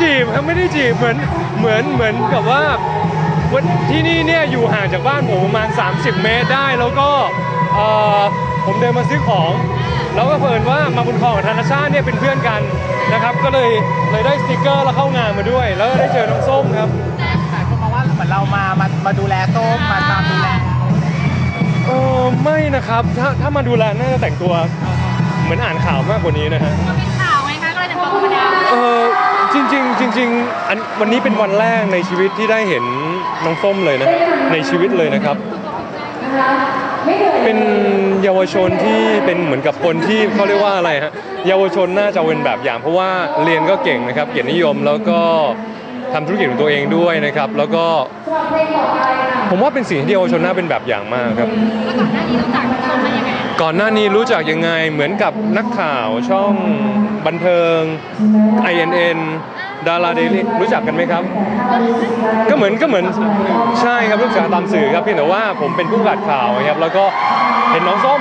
จีบครับไม่ได้จีบเหมือนเหมือนเหมือนกับว่าวันที่นี่เนี่ยอยู่ห่างจากบ้านผมประมาณ 30 เมตรได้แล้วก็เอ่อผมเดินมาซื้อของ แล้วก็เพิ่นว่ามาบุญครองกับธนชาติเนี่ยเป็นเพื่อนกันนะครับก็เลยเลยได้สติกเกอร์แล้วเข้างานมาด้วย แล้วก็ได้เจอน้องส้มครับหลายคนมองว่าเหมือนเรามามามาดูแลส้มมาตามดูแลเออไม่นะครับถ้าถ้ามาดูแลน่าจะแต่งตัวเหมือนอ่านข่าวมากกว่านี้นะฮะมันเป็นข่าวไงคะก็เลยแต่งตัวธรรมดา เออ จริงๆจริงๆอันวันนี้เป็นวันแรกในชีวิตที่ได้เห็นน้องส้มเลยนะในชีวิตเลยนะครับ เป็นเยาวชนที่เป็นเหมือนกับคนที่เขาเรียกว่าอะไรฮะเยาวชนน่าจะเป็นแบบอย่างเพราะว่าเรียนก็เก่งนะครับ เกียรตินิยมแล้วก็ ทำธุรกิจของตัวเองด้วยนะครับ แล้วก็ผมว่าเป็นสิ่งที่เยาวชนน่าเป็นแบบอย่างมากครับ แล้วก่อนหน้านี้รู้จักส้มมายังไงก่อนหน้านี้รู้จักยังไงเหมือนกับนักข่าวช่องบันเทิง INN ดาราเดลี่รู้จักกันไหมครับ ก็เหมือนก็เหมือนใช่ครับรู้จักตามสื่อครับเพียงแต่ว่าผมเป็นผู้ประกาศข่าวครับแล้วก็เห็นน้องส้ม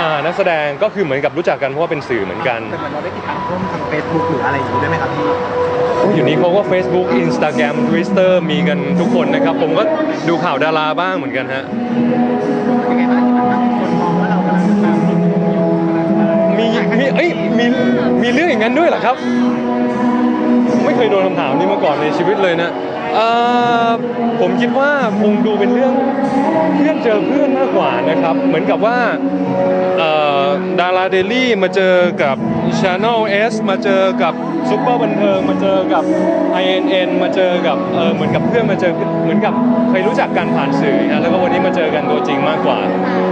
อ่านักแสดงก็คือเหมือนกับรู้จักกันเพราะว่าเป็นสื่อเหมือนกันแต่เหมือนเราได้ติดตามส้มทางเฟซบุ๊กหรืออะไรอย่างนี้ด้วยไหมครับพี่โอ้อยู่นี้เขาก็ Facebook Instagram Twitter มีกันทุกคนนะครับ ผมก็ดูข่าวดาราบ้างเหมือนกันฮะยังไงบ้างที่มันแบบคนมองว่าเรากำลังจะแบบอยู่กำลังจะมีมีเอ้ยมีมีเรื่องอย่างนั้นด้วยเหรอครับ ไม่เคยโดนคำถามนี้มาก่อนในชีวิตเลยนะ เอ่อผมคิดว่าคงดูเป็นเรื่องเพื่อนเจอเพื่อนมากกว่านะครับ เหมือนกับว่าดาราเดลี่มาเจอกับ Channel S มาเจอกับซุปเปอร์บันเทิงมาเจอกับ INN มาเจอกับเออเหมือนกับเพื่อนมาเจอเหมือนกับเคยรู้จักกันผ่านสื่อนะแล้วก็วันนี้มาเจอกันตัวจริงมากกว่า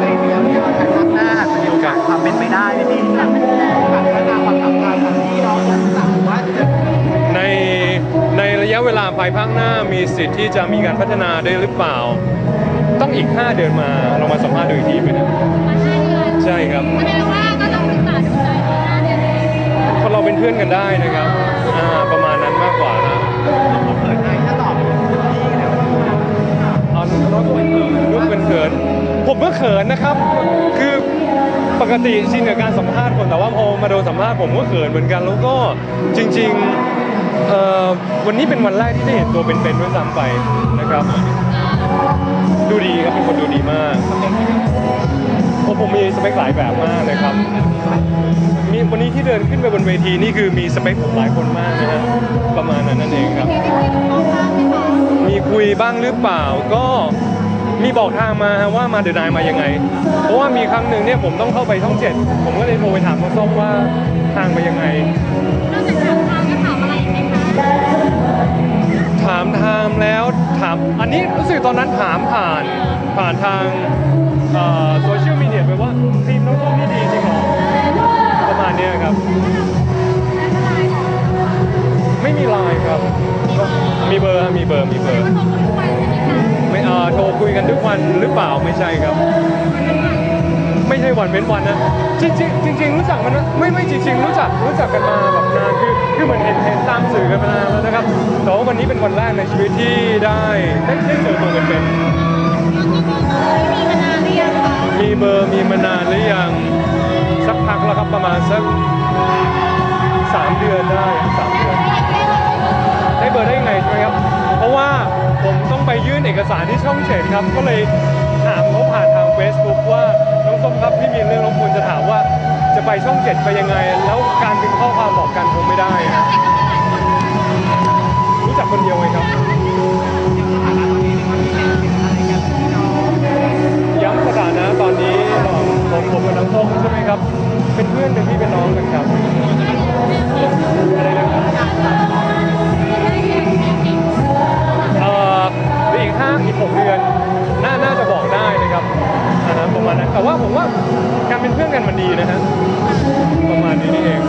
ในเรื่องที่ว่าภายภาคหน้าอาจจะมีโอกาสความเป็นไปได้ไหมพี่ เวลาภายภาคหน้ามีสิทธิ์ที่จะมีการพัฒนาได้หรือเปล่า ต้องอีก 5 เดือนมาเรามาสัมภาษณ์ดูอีกทีไหมนะมาห้าเดือนใช่ครับแสดงว่าก็ต้องศึกษาดูใจที่ห้าเดือนนี้เพราะเราเป็นเพื่อนกันได้นะครับอ่าประมาณนั้นมากกว่านะเปิดให้ถ้าตอบพี่แล้วเอาเราก็เป็นลูกเป็นเขิน ผมก็เขินนะครับ คือปกติชินกับการสัมภาษณ์คนแต่ว่าพอมาโดนสัมภาษณ์ผมก็เขินเหมือนกัน แล้วก็จริงๆเอ่อ วันนี้เป็นวันแรกที่ได้เห็นตัวเป็นๆด้วยซ้ำไปนะครับ ดูดีครับเป็นคนดูดีมากโอ้ผมมีสเปคหลายแบบมากเลยครับมีวันนี้ที่เดินขึ้นไปบนเวทีนี่คือมีสเปคผมหลายคนมากนะฮะประมาณนั้นนั่นเองครับ มีคุยบ้างหรือเปล่าก็มีบอกทางมาฮะว่ามาเดินายมายังไง เพราะว่ามีครั้งหนึ่งเนี่ยผมต้องเข้าไปช่องเจ็ดผมก็เลยโทรไปถามน้องส้มว่าทางไปยังไงามทางแล้วถามอันนี้รู้สึกตอนนั้นถามผ่านผ่านทางโซเชียลมีเดียไปว่าทีมน้องส้มนี่ดีจริงเหรอประมาณนี้ครับ ไม่มีไลน์ครับ มีเบอร์มีเบอร์มีเบอร์ไม่อ่อโทรคุยกันทุกวันหรือเปล่าไม่ใช่ครับ ไม่ใช่วันเว้นวันนะจริงจริงจริงรู้จักมันไม่ไม่จริงๆรู้จักรู้จักกันมาแบบนาน แต่ว่าวันนี้เป็นวันแรกในชีวิตที่ได้ได้ได้เจอตัวเป็นๆมีเบอร์มีมานานหรือยังสักพักแล้วครับประมาณสักสามเดือนได้สามเดือนได้เบอร์ได้ยังไงใช่ไหมครับ เพราะว่าผมต้องไปยื่นเอกสารที่ช่องเจ็ดครับ ก็เลยถามเขาผ่านทาง Facebook ว่าน้องส้มครับพี่มีเรื่องรบกวนจะถามว่า จะไปช่องเจ็ดไปยังไง แล้วการพิมพ์ข้อความบอกกันคงไม่ได้อะ รู้จักคนเดียวไหมครับย้ำสถานะตอนนี้ผมผมกับน้องส้มใช่ไหมครับ เป็นเพื่อนเป็นพี่เป็นน้องกันครับอะไรนะครับเอ่ออีกห้าอีกหกเดือนน่าน่าจะบอกได้นะครับอันนั้นประมาณนั้นแต่ว่าผมว่าการเป็นเพื่อนกันมันดีนะฮะประมาณนี้นี่เอง